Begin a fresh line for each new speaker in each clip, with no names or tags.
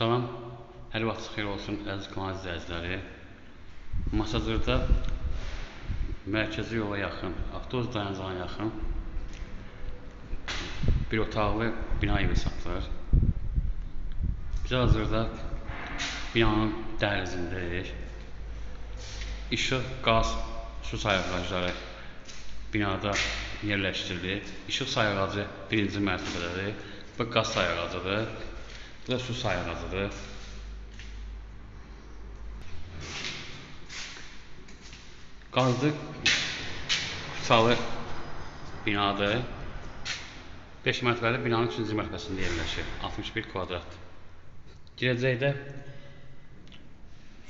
Salam, hər vaxtınız xeyir olsun əziz kanal izləyiciləri. Masazırda mərkəzi yola yaxın, avtobus dayanacağına yaxın bir otaqlı bina evi satılır. Biz hazırda binanın dəhlizindəyik. İşıq, qaz, su sayğacları binada yerləşdirilib. İşıq sayğacı birinci mərtəbədədir. Bu qaz sayğacıdır. Da su sayğacıdır. Qazlı kuçalı binadır. 5 mərtəbəli binanın 3-cü mərtəbəsində yerləşir. 61 kvadrat. Girəcəkdə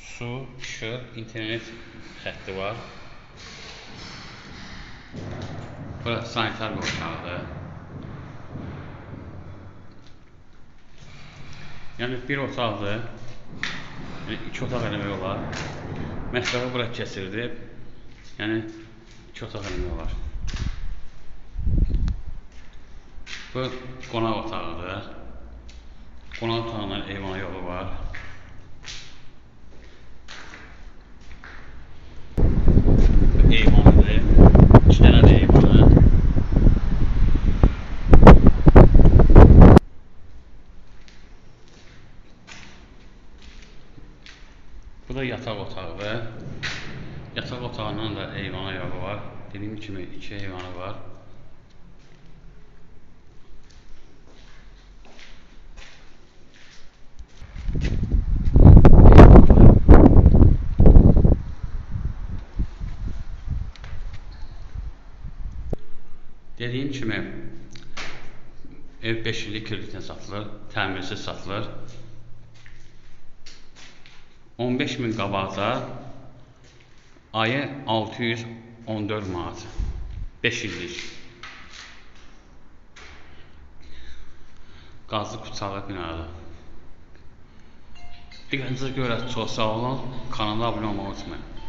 su, işıq, internet xətti var. Bura sanitar bir Yəni bir otaqdır. Yəni iki otaq eləmək olar. Mətbəxi bura keçirilib. Yəni iki otaq eləmək olar. Bu qonaq otağıdır. Qonaq otağından eyvana yolu var. Bu eyvanıdır. İki dənə də eyvanı. Bu da yataq otağıdır. Yataq otağından da eyvana yolu var. Dediyim kimi iki eyvanı var. Dediyim kimi ev 5 illik kreditlə satılır, təmirsiz satılır. 15 min qabaqda ayı 614 manat. 5 illik. Qazlı Kuçalı binadır. Diqqətinizə görə çox sağ olun. Kanala abunə olmağı unutmayın.